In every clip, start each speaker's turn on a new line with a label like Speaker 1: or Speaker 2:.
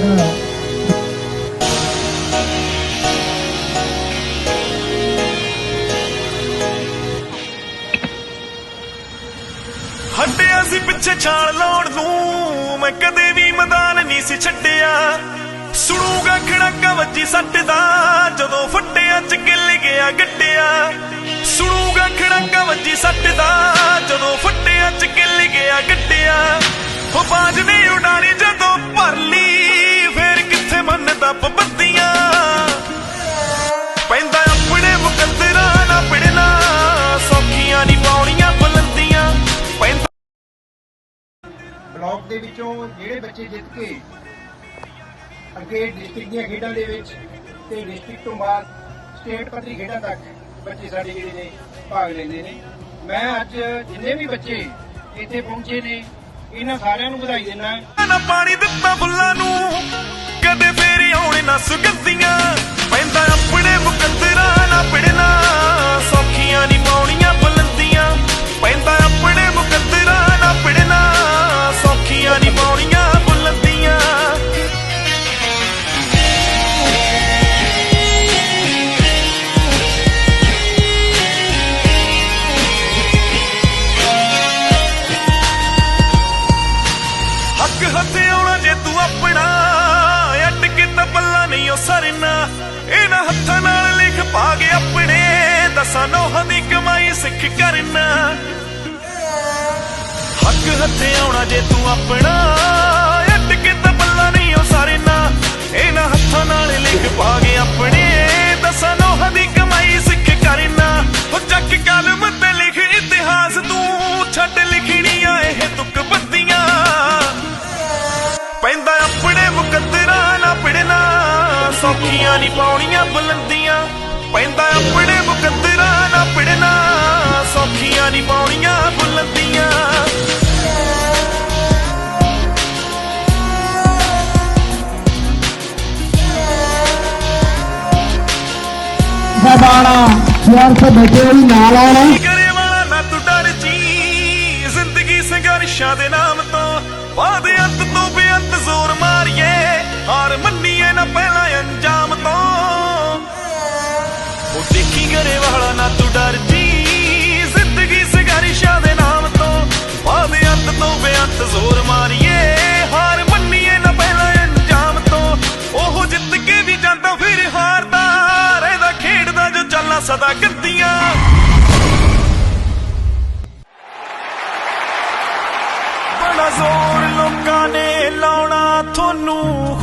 Speaker 1: ਹਟੇ ਅਸੀਂ ਪਿੱਛੇ ਛਾਲ ਲਾਉਣ ਨੂੰ ਮੈਂ ਕਦੇ ਵੀ ਮੈਦਾਨ ਨਹੀਂ ਸੀ ਛੱਡਿਆ ਸੁਣੂਗਾ ਖੜਾਕਾ ਵੱਜੀ ਸੱਟ ਦਾ ਜਦੋਂ ਫਟ ਦੇ
Speaker 2: ਵਿੱਚੋਂ ਜਿਹੜੇ ਬੱਚੇ ਜਿੱਤ ਕੇ ਅੱਗੇ ਡਿਸਟ੍ਰਿਕਟ ਦੀਆਂ ਖੇਡਾਂ ਦੇ ਵਿੱਚ ਤੇ ਡਿਸਟ੍ਰਿਕਟ ਤੋਂ ਬਾਅਦ ਸਟੇਟ ਪੱਧਰੀ ਖੇਡਾਂ ਤੱਕ ਬੱਚੇ ਸਾਡੇ ਜਿਹੜੇ ਨੇ ਭਾਗ ਲੈਂਦੇ ਨੇ। ਮੈਂ ਅੱਜ ਜਿੰਨੇ ਵੀ ਬੱਚੇ ਇੱਥੇ ਪਹੁੰਚੇ ਨੇ, ਇਹਨਾਂ ਸਾਰਿਆਂ ਨੂੰ ਵਧਾਈ ਦਿੰਦਾ।
Speaker 1: ਨਾ ਪਾਣੀ ਦਿੱਤਾ ਫੁੱਲਾਂ ਨੂੰ, ਕਦੇ ਫੇਰ ਆਉਣੇ ਨਾ ਸੁਗੰਧੀਆਂ। ਸਰਨਾ ਇਹਨਾਂ ਹੱਥਾਂ ਨਾਲ ਲਿਖ ਪਾ ਕੇ ਆਪਣੇ। ਦਸਾਂ ਨੋਹਾਂ ਦੀ ਕਮਾਈ ਸਿੱਖ ਕਰਨਾ ਹੱਕ ਹੱਥੇ ਆਉਣਾ ਜੇ ਤੂੰ ਆਪਣਾ ਅੱਟ ਕੇ ਤਾਂ ਪੱਲਾ ਨਹੀਂ ਉਹ ਸਰਨਾ ਇਹਨਾਂ ਹੱਥਾਂ ਨਾਲ ਲਿਖ ਪਾ ਕੇ ਆਪਣੇ, ਦਸਾਂ ਨੋਹਾਂ ਦੀ ਕਮਾਈ ਸਿੱਖ ਕਰਨਾ ਉਹ ਚੱਕ ਕਲਮ ਤੇ ਲਿਖ ਇਤਿਹਾਸ, ਤੂੰ ਸੌਖੀਆਂ ਨਹੀਂ ਪਾਉਣੀਆਂ ਬੁਲੰਦੀਆਂ। ਪੈਂਦਾ ਆਪਣੇ ਮੁਕੱਦਰਾਂ ਨਾ ਪਿੜਨਾ। ਸੌਖੀਆਂ ਨਹੀਂ ਪਾਉਣੀਆਂ ਬੁਲੰਦੀਆਂ।
Speaker 3: ਸਾਹਿਬਾਨਾ ਸ਼ਹਿਰ ਤੋਂ ਬੈਠੇ ਹੋਈ ਨਾਲ ਆਉਣਾ।
Speaker 1: ਕਰੇ ਵਾਲਾ ਨਾ ਤੂੰ ਡਰ ਜੀ। ਜ਼ਿੰਦਗੀ ਸੰਘਰਸ਼ਾਂ ਦੇ ਨਾਮ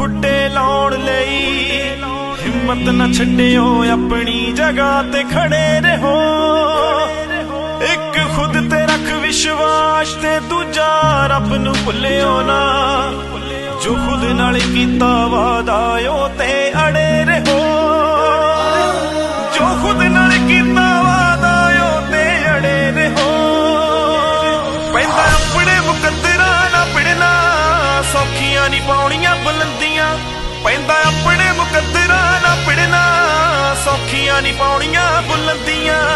Speaker 1: ਤੁਹਾਨੂੰ ਲਾਉਣ ਲਈ। ਹਿੰਮਤ ਨਾ ਛੱਡਿਓ ਆਪਣੀ ਜਗ੍ਹਾ ਤੇ ਖੜੇ ਰਹੋ। ਇੱਕ ਖੁਦ ਤੇ ਰੱਖ ਵਿਸ਼ਵਾਸ ਤੇ ਦੂਜਾ ਰੱਬ ਨੂੰ ਭੁੱਲਿਓ ਨਾ। ਜੋ ਖੁਦ ਨਾਲ ਕੀਤਾ ਵਾਦਾ ਉਹ ਤੇ ਅੜੇ ਰਹੋ। ਸੌਖੀਆਂ ਨਹੀਂ ਪਾਉਣੀਆਂ ਬੁਲੰਦੀਆਂ। ਪੈਂਦਾ ਆਪਣੇ ਮੁਕੱਦਰਾਂ ਨਾ ਪਿੜਨਾ। ਸੌਖੀਆਂ ਨਹੀਂ ਪਾਉਣੀਆਂ ਬੁਲੰਦੀਆਂ।